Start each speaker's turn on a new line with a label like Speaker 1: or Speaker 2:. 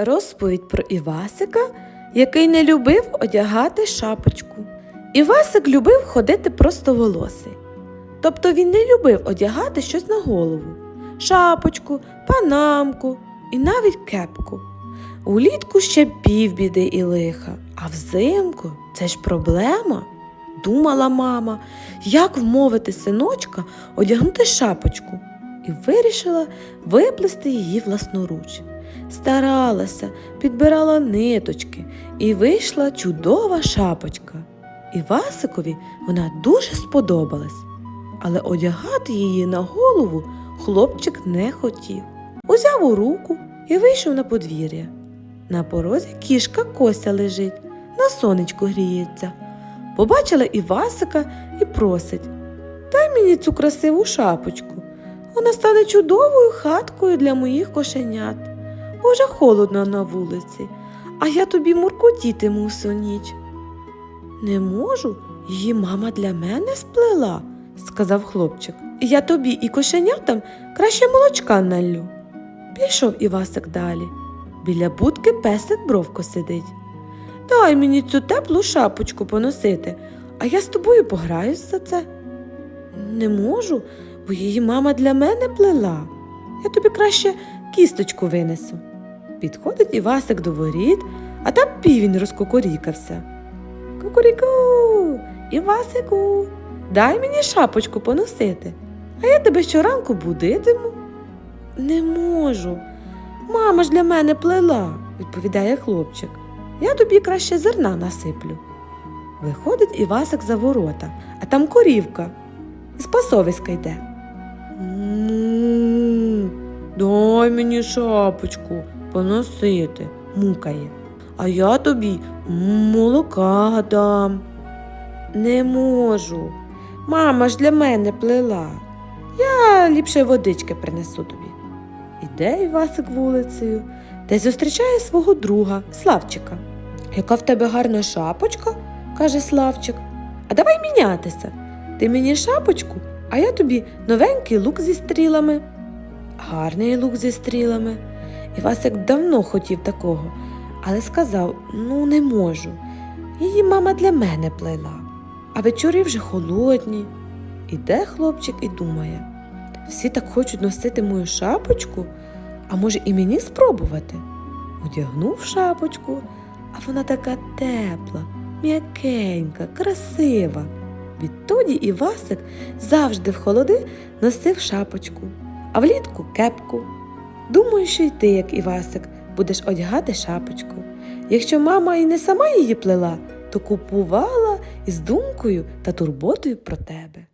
Speaker 1: Розповідь про Івасика, який не любив одягати шапочку. Івасик любив ходити просто волосий. Тобто він не любив одягати щось на голову шапочку, панамку і навіть кепку. Улітку ще півбіди і лиха, а взимку це ж проблема. Думала мама, як вмовити синочка одягнути шапочку, і вирішила виплести її власноруч. Старалася, підбирала ниточки, і вийшла чудова шапочка. Івасикові вона дуже сподобалась, але одягати її на голову хлопчик не хотів. Узяв у руку і вийшов на подвір'я. На порозі кішка Кося лежить, на сонечку гріється. Побачила Івасика і просить Дай мені цю красиву шапочку. Вона стане чудовою хаткою для моїх кошенят. Вже холодно на вулиці, а я тобі муркотітиму всю ніч. Не можу, її мама для мене сплела, сказав хлопчик. Я тобі і кошенятам краще молочка наллю. Пішов Івасик далі. Біля будки песик бровко сидить. Дай мені цю теплу шапочку поносити, а я з тобою пограюсь за це. Не можу, бо її мама для мене плела. Я тобі краще кісточку винесу. Підходить Івасик до воріт, а там півень розкукурікався. Кукуріку, Івасику, дай мені шапочку поносити, а я тебе щоранку будитиму. Не можу. Мама ж для мене плела, відповідає хлопчик. Я тобі краще зерна насиплю. Виходить Івасик за ворота, а там корівка. З пасовиська йде. Дай мені шапочку поносити, мукає. А я тобі молока дам. Не можу. Мама ж для мене плела. Я ліпше водички принесу тобі. Іде Івасик вулицею, та зустрічає свого друга Славчика. Яка в тебе гарна шапочка, каже Славчик. А давай мінятися. Ти мені шапочку, а я тобі новенький лук зі стрілами. Гарний лук зі стрілами. Івасик давно хотів такого, але сказав: ну, не можу. Її мама для мене плела, а вечори вже холодні. Іде хлопчик і думає. Всі так хочуть носити мою шапочку, а може і мені спробувати? Одягнув шапочку, а вона така тепла, м'якенька, красива. Відтоді Івасик завжди в холоди носив шапочку, а влітку кепку. Думаю, що й ти, як Івасик, будеш одягати шапочку. Якщо мама і не сама її плела, то купувала із думкою та турботою про тебе.